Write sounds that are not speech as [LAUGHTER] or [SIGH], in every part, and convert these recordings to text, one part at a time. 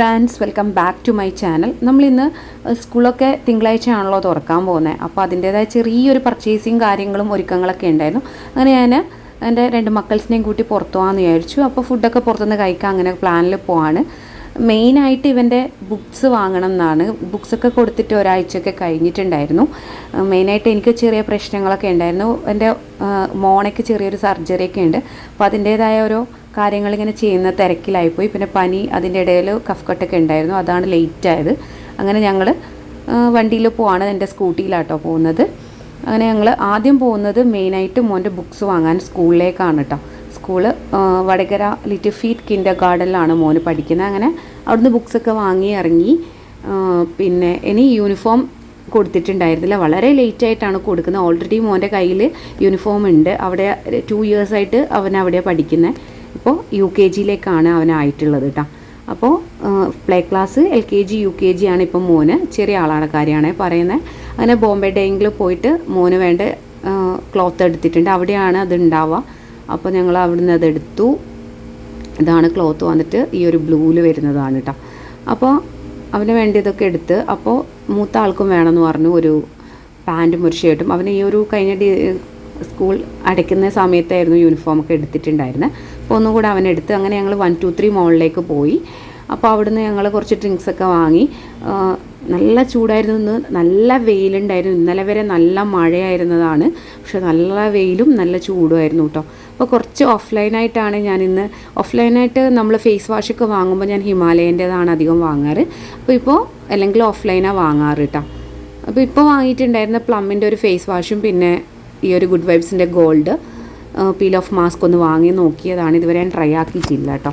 Friends welcome back to my channel നമ്മളിന്ന് സ്കൂളൊക്കെ തിങ്കളാഴ്ചയാണല്ലോ തുറക്കാൻ പോകുന്നത് അപ്പോൾ അതിന്റേതായ ചെറിയൊരു പർച്ചേസിങ് കാര്യങ്ങളും ഒരുക്കങ്ങളൊക്കെ ഉണ്ടായിരുന്നു. അങ്ങനെ ഞാൻ എന്റെ രണ്ട് മക്കൾസിനെയും കൂട്ടി പുറത്തു പോകാമെന്ന് വിചാരിച്ചു. അപ്പോൾ ഫുഡൊക്കെ പുറത്തുനിന്ന് കഴിക്കാൻ അങ്ങനെ പ്ലാനിൽ പോവാണ്. മെയിനായിട്ട് ഇവന്റെ ബുക്സ് വാങ്ങണം എന്നാണ്. ബുക്സൊക്കെ കൊടുത്തിട്ട് ഒരാഴ്ചയൊക്കെ കഴിഞ്ഞിട്ടുണ്ടായിരുന്നു. മെയിനായിട്ട് എനിക്ക് ചെറിയ പ്രശ്നങ്ങളൊക്കെ ഉണ്ടായിരുന്നു. എന്റെ മോണയ്ക്ക് ചെറിയൊരു സർജറിയൊക്കെ ഉണ്ട്. അപ്പോൾ അതിന്റേതായ ഓരോ കാര്യങ്ങൾ ഇങ്ങനെ ചെയ്യുന്ന തിരക്കിലായിപ്പോയി. പിന്നെ പനി അതിന്റെ ഇടയിൽ കഫ് കട്ടൊക്കെ ഉണ്ടായിരുന്നു. അതാണ് ലേറ്റ് ആയത് അങ്ങനെ ഞങ്ങൾ വണ്ടിയിൽ പോവാണ് എന്റെ സ്കൂട്ടിയിലാട്ടോ പോകുന്നത്. അങ്ങനെ ഞങ്ങൾ ആദ്യം പോകുന്നത് മെയിനായിട്ട് മോന്റെ ബുക്സ് വാങ്ങാൻ സ്കൂളിലേക്കാണ് കേട്ടോ സ്കൂൾ വടകര ലിറ്റിൽ ഫീറ്റ് കിൻഡർ ഗാർഡനിലാണ് മോന് പഠിക്കുന്നത്. അങ്ങനെ അവിടുന്ന് ബുക്സൊക്കെ വാങ്ങി ഇറങ്ങി. പിന്നെ ഇനി യൂണിഫോം കൊടുത്തിട്ടുണ്ടായിരുന്നില്ല. വളരെ ലേറ്റ് ആയിട്ടാണ് കൊടുക്കുന്നത്. ഓൾറെഡി മോന്റെ കയ്യിൽ യൂണിഫോം ഉണ്ട്. അവിടെ ടു ഇയേഴ്സായിട്ട് അവൻ അവിടെ പഠിക്കുന്നത്. ഇപ്പോൾ യു കെ ജിയിലേക്കാണ് അവനായിട്ടുള്ളത് കേട്ടോ അപ്പോൾ play class L K G U K G ആണ് ഇപ്പം മോന്. ചെറിയ ആളാണ് കാര്യമാണ് പറയുന്നത് അങ്ങനെ ബോംബെ ഡേയെങ്കിലും പോയിട്ട് മോന് വേണ്ട ക്ലോത്ത് എടുത്തിട്ടുണ്ട്. അവിടെയാണ് അത് ഉണ്ടാവുക. അപ്പോൾ ഞങ്ങൾ അവിടുന്ന് അതെടുത്തു ഇതാണ് ക്ലോത്ത് വന്നിട്ട് ഈ ഒരു ബ്ലൂവിൽ വരുന്നതാണ് കേട്ടോ അപ്പോൾ അവന് വേണ്ടിയതൊക്കെ എടുത്ത് അപ്പോൾ മൂത്ത ആൾക്കും വേണമെന്ന് പറഞ്ഞു. ഒരു പാന്റും ഒരു ഷർട്ടും. അവന് ഈ ഒരു കഴിഞ്ഞ സ്കൂൾ അടയ്ക്കുന്ന സമയത്തായിരുന്നു യൂണിഫോം ഒക്കെ എടുത്തിട്ടുണ്ടായിരുന്നത് അപ്പോൾ ഒന്നും കൂടെ അവനെടുത്ത് അങ്ങനെ ഞങ്ങൾ വൺ ടു ത്രീ മോളിലേക്ക് പോയി. അപ്പോൾ അവിടുന്ന് ഞങ്ങൾ കുറച്ച് ഡ്രിങ്ക്സ് ഒക്കെ വാങ്ങി. നല്ല ചൂടായിരുന്നു. ഇന്ന് നല്ല വെയിലുണ്ടായിരുന്നു. ഇന്നലെ വരെ നല്ല മഴയായിരുന്നതാണ്. പക്ഷെ നല്ല വെയിലും നല്ല ചൂടുമായിരുന്നു കേട്ടോ അപ്പോൾ കുറച്ച് ഓഫ്ലൈനായിട്ടാണ് ഞാൻ ഇന്ന് ഓഫ്ലൈനായിട്ട് നമ്മൾ ഫേസ് വാഷൊക്കെ വാങ്ങുമ്പോൾ ഞാൻ ഹിമാലയന്റെതാണ് അധികം വാങ്ങാറ്. അപ്പോൾ ഇപ്പോൾ അല്ലെങ്കിൽ ഓഫ്ലൈനാണ് വാങ്ങാറ് കേട്ടോ അപ്പോൾ ഇപ്പോൾ വാങ്ങിയിട്ടുണ്ടായിരുന്ന പ്ലമ്മിന്റെ ഒരു ഫേസ് വാഷും പിന്നെ ഈ ഒരു ഗുഡ് വൈബ്സിന്റെ ഗോൾഡ് പീൽ ഓഫ് മാസ്ക് ഒന്ന് വാങ്ങി നോക്കിയതാണ്. ഇതുവരെ ഞാൻ ട്രൈ ആക്കിയിട്ടില്ല കേട്ടോ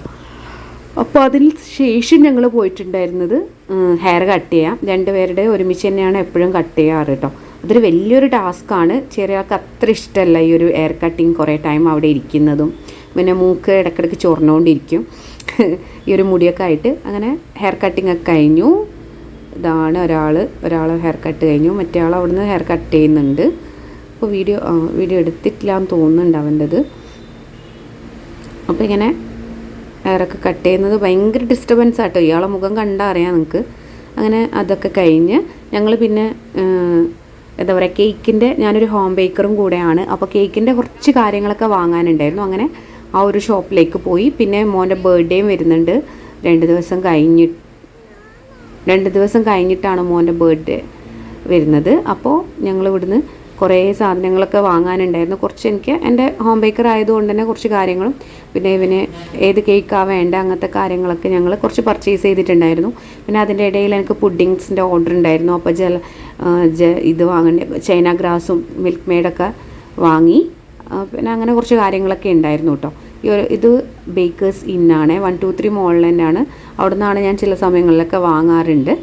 അപ്പോൾ അതിന് ശേഷം ഞങ്ങൾ പോയിട്ടുണ്ടായിരുന്നത് ഹെയർ കട്ട് ചെയ്യാം. രണ്ടുപേരുടെ ഒരുമിച്ച് തന്നെയാണ് എപ്പോഴും കട്ട് ചെയ്യാറ് കേട്ടോ അതൊരു വലിയൊരു ടാസ്ക്കാണ് ചെറിയ ആൾക്ക് അത്ര ഇഷ്ടമല്ല ഈ ഒരു ഹെയർ കട്ടിങ് കുറേ ടൈം അവിടെ ഇരിക്കുന്നതും. പിന്നെ മൂക്ക് ഇടയ്ക്കിടയ്ക്ക് ചൊറിഞ്ഞുകൊണ്ടിരിക്കും [LAUGHS] ഈ ഒരു മുടിയൊക്കെ ആയിട്ട് അങ്ങനെ ഹെയർ കട്ടിങ് ഒക്കെ കഴിഞ്ഞു. ഇതാണ് ഒരാൾ ഒരാൾ ഹെയർ കട്ട് കഴിഞ്ഞു. മറ്റേ ആൾ അവിടുന്ന് ഹെയർ കട്ട് ചെയ്യുന്നുണ്ട്. അപ്പോൾ വീഡിയോ വീഡിയോ എടുത്തിട്ടില്ല എന്ന് തോന്നുന്നുണ്ട് അവന്റെത്. അപ്പോൾ ഇങ്ങനെ ഹെയറൊക്കെ കട്ട് ചെയ്യുന്നത് ഭയങ്കര ഡിസ്റ്റർബൻസ് ആട്ടോ. ഇയാളെ മുഖം കണ്ടാൽ അറിയാം നിങ്ങൾക്ക് അങ്ങനെ അതൊക്കെ കഴിഞ്ഞ് ഞങ്ങൾ പിന്നെ എന്താ പറയുക കേക്കിന്റെ ഞാനൊരു ഹോം ബേക്കറും കൂടെയാണ്. അപ്പോൾ കേക്കിന്റെ കുറച്ച് കാര്യങ്ങളൊക്കെ വാങ്ങാനുണ്ടായിരുന്നു. അങ്ങനെ ആ ഒരു ഷോപ്പിലേക്ക് പോയി. പിന്നെ മോന്റെ ബർത്ത്ഡേയും വരുന്നുണ്ട്. രണ്ട് ദിവസം കഴിഞ്ഞ് രണ്ട് ദിവസം കഴിഞ്ഞിട്ടാണ് മോന്റെ ബർത്ത്ഡേ വരുന്നത്. അപ്പോൾ ഞങ്ങൾ ഇവിടുന്ന് കുറേ സാധനങ്ങളൊക്കെ വാങ്ങാനുണ്ടായിരുന്നു. കുറച്ച് എനിക്ക് എന്റെ ഹോം ബേക്കർ ആയതുകൊണ്ട് തന്നെ കുറച്ച് കാര്യങ്ങളും പിന്നെ ഇവന് ഏത് കേക്കാണ് വേണ്ട അങ്ങനത്തെ കാര്യങ്ങളൊക്കെ ഞങ്ങൾ കുറച്ച് പർച്ചേസ് ചെയ്തിട്ടുണ്ടായിരുന്നു. പിന്നെ അതിന്റെ ഇടയിൽ എനിക്ക് പുഡിങ്സിന്റെ ഓർഡർ ഉണ്ടായിരുന്നു. അപ്പോൾ ജല ഇത് വാങ്ങേണ്ട ചൈന ഗ്രാസും മിൽക്ക് മെയ്ഡൊക്കെ വാങ്ങി പിന്നെ അങ്ങനെ കുറച്ച് കാര്യങ്ങളൊക്കെ ഉണ്ടായിരുന്നു കേട്ടോ. ഈ ഒരു ഇത് ബേക്കേഴ്സ് ഇന്നാണ് വൺ ടു ത്രീ മോളിൽ തന്നെയാണ്. അവിടെ നിന്നാണ് ഞാൻ ചില സമയങ്ങളിലൊക്കെ വാങ്ങാറുണ്ട്.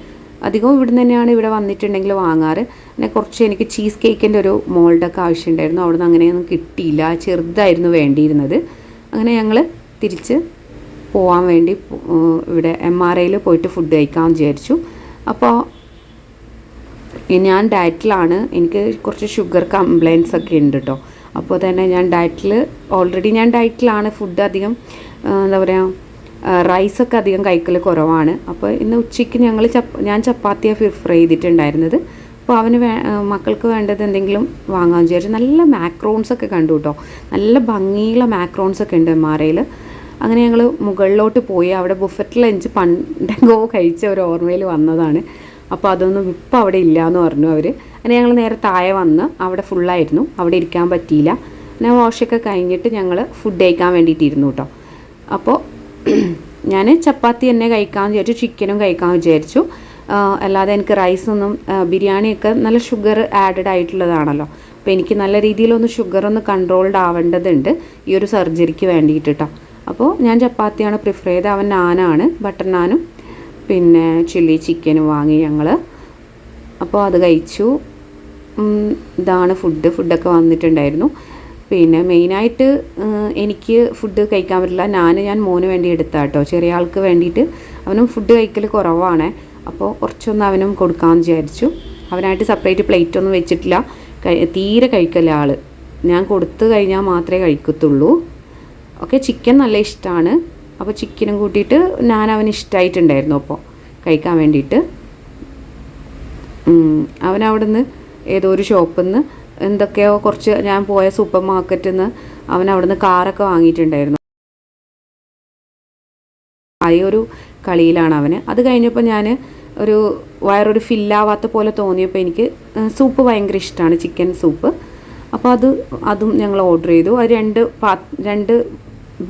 അധികവും ഇവിടെ തന്നെയാണ് ഇവിടെ വന്നിട്ടുണ്ടെങ്കിൽ വാങ്ങാറ്. പിന്നെ കുറച്ച് എനിക്ക് ചീസ് കേക്കിന്റെ ഒരു മോൾഡൊക്കെ ആവശ്യമുണ്ടായിരുന്നു. അവിടെ നിന്ന് അങ്ങനെയൊന്നും കിട്ടിയില്ല. ചെറുതായിരുന്നു വേണ്ടിയിരുന്നത്. അങ്ങനെ ഞങ്ങൾ തിരിച്ച് പോകാൻ വേണ്ടി ഇവിടെ എം ആർ ഐയിൽ പോയിട്ട് ഫുഡ് കഴിക്കാമെന്ന് വിചാരിച്ചു. അപ്പോൾ ഞാൻ ഡയറ്റിലാണ്. എനിക്ക് കുറച്ച് ഷുഗർ കംപ്ലയിൻസ് ഒക്കെ ഉണ്ട് കേട്ടോ. അപ്പോൾ തന്നെ ഞാൻ ഡയറ്റിൽ ഓൾറെഡി ഞാൻ ഡയറ്റിലാണ് ഫുഡ് അധികം എന്താ പറയുക റൈസൊക്കെ അധികം കഴിക്കൽ കുറവാണ്. അപ്പോൾ ഇന്ന് ഉച്ചയ്ക്ക് ഞങ്ങൾ ചപ്പ ഞാൻ ചപ്പാത്തിയാണ് പ്രിഫർ ചെയ്തിട്ടുണ്ടായിരുന്നത്. അപ്പോൾ അവന് വേ മക്കൾക്ക് വേണ്ടത് എന്തെങ്കിലും വാങ്ങാൻ വിചാരിച്ചു. നല്ല മാക്രോൺസ് ഒക്കെ കണ്ടു കേട്ടോ നല്ല ഭംഗിയുള്ള മാക്രോൺസ് ഒക്കെ ഉണ്ട് ആർ അങ്ങനെ ഞങ്ങൾ മുകളിലോട്ട് പോയി. അവിടെ ബുഫറ്റ് ലഞ്ച് പണ്ടെങ്കോ കഴിച്ച ഒരു ഓർമ്മയിൽ വന്നതാണ്. അപ്പോൾ അതൊന്നും ഇപ്പം അവിടെ ഇല്ല എന്ന് പറഞ്ഞു അവർ അങ്ങനെ ഞങ്ങൾ നേരെ താഴെ വന്ന് അവിടെ ഫുള്ളായിരുന്നു അവിടെ ഇരിക്കാൻ പറ്റിയില്ല. പിന്നെ വാഷൊക്കെ കഴിഞ്ഞിട്ട് ഞങ്ങൾ ഫുഡ് കഴിക്കാൻ വേണ്ടിയിട്ടിരുന്നു കേട്ടോ അപ്പോൾ [CLEARS THROAT] ഞാൻ ചപ്പാത്തി തന്നെ കഴിക്കാമെന്ന് വിചാരിച്ചു ചിക്കനും കഴിക്കാമെന്ന് വിചാരിച്ചു. അല്ലാതെ എനിക്ക് റൈസൊന്നും ബിരിയാണിയൊക്കെ നല്ല ഷുഗർ ആഡഡ് ആയിട്ടുള്ളതാണല്ലോ. അപ്പോൾ എനിക്ക് നല്ല രീതിയിലൊന്ന് ഷുഗർ ഒന്ന് കൺട്രോൾഡ് ആവേണ്ടതുണ്ട് ഈ ഒരു സർജറിക്ക് വേണ്ടിയിട്ട് കേട്ടോ അപ്പോൾ ഞാൻ ചപ്പാത്തിയാണ് പ്രിഫർ ചെയ്ത് അവൻ നാനാണ് ബട്ടർ നാനും പിന്നെ ചില്ലി ചിക്കനും വാങ്ങി ഞങ്ങൾ അപ്പോൾ അത് കഴിച്ചു. ഇതാണ് ഫുഡ് ഫുഡൊക്കെ വന്നിട്ടുണ്ടായിരുന്നു. പിന്നെ മെയിനായിട്ട് എനിക്ക് ഫുഡ് കഴിക്കാൻ പറ്റില്ല. ഞാൻ ഞാൻ മോന് വേണ്ടി എടുത്താ കേട്ടോ ചെറിയ ആൾക്ക് വേണ്ടിയിട്ട് അവനും ഫുഡ് കഴിക്കൽ കുറവാണ്. അപ്പോൾ കുറച്ചൊന്ന് അവനും കൊടുക്കാമെന്ന് വിചാരിച്ചു. അവനായിട്ട് സെപ്പറേറ്റ് പ്ലേറ്റ് ഒന്നും വെച്ചിട്ടില്ല. തീരെ കഴിക്കല്ല ആൾ ഞാൻ കൊടുത്തു കഴിഞ്ഞാൽ മാത്രമേ കഴിക്കത്തുള്ളൂ. ഓക്കെ ചിക്കൻ നല്ല ഇഷ്ടമാണ് അപ്പോൾ ചിക്കനും കൂട്ടിയിട്ട് ഞാൻ അവന് ഇഷ്ടമായിട്ടുണ്ടായിരുന്നു അപ്പോൾ കഴിക്കാൻ വേണ്ടിയിട്ട്. ഉം, അവൻ അവിടുന്ന് ഏതോ ഒരു ഷോപ്പിൽ നിന്ന് എന്തൊക്കെയോ കുറച്ച് ഞാൻ പോയ സൂപ്പർ മാർക്കറ്റിൽ നിന്ന് അവൻ അവിടുന്ന് കാറൊക്കെ വാങ്ങിയിട്ടുണ്ടായിരുന്നു. ആ ഒരു കളിയിലാണ് അവന്. അത് കഴിഞ്ഞപ്പോൾ ഞാൻ ഒരു വയറൊരു ഫില്ലാവാത്ത പോലെ തോന്നിയപ്പോൾ എനിക്ക് സൂപ്പ് ഭയങ്കര ഇഷ്ടമാണ് ചിക്കൻ സൂപ്പ് അപ്പോൾ അത് അതും ഞങ്ങൾ ഓർഡർ ചെയ്തു. അത് രണ്ട് പാ രണ്ട്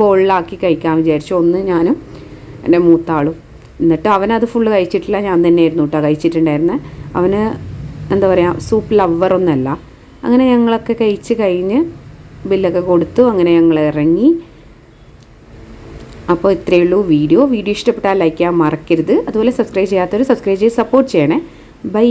ബോളിലാക്കി കഴിക്കാൻ വിചാരിച്ചു. ഒന്ന് ഞാനും എന്റെ മൂത്താളും. എന്നിട്ട് അവനത് ഫുള്ള് കഴിച്ചിട്ടില്ല. ഞാൻ തന്നെയായിരുന്നു കേട്ടോ കഴിച്ചിട്ടുണ്ടായിരുന്നത് അവന് എന്താ പറയുക സൂപ്പ് ലവറൊന്നല്ല അങ്ങനെ ഞങ്ങളൊക്കെ കഴിച്ച് കഴിഞ്ഞ് ബില്ലൊക്കെ കൊടുത്തു അങ്ങനെ ഞങ്ങൾ ഇറങ്ങി. അപ്പോൾ ഇത്രയേ ഉള്ളൂ വീഡിയോ. വീഡിയോ ഇഷ്ടപ്പെട്ടാൽ ലൈക്ക് ചെയ്യാൻ മറക്കരുത്. അതുപോലെ സബ്സ്ക്രൈബ് ചെയ്യാത്തവർ സബ്സ്ക്രൈബ് ചെയ്ത് സപ്പോർട്ട് ചെയ്യണേ. ബൈ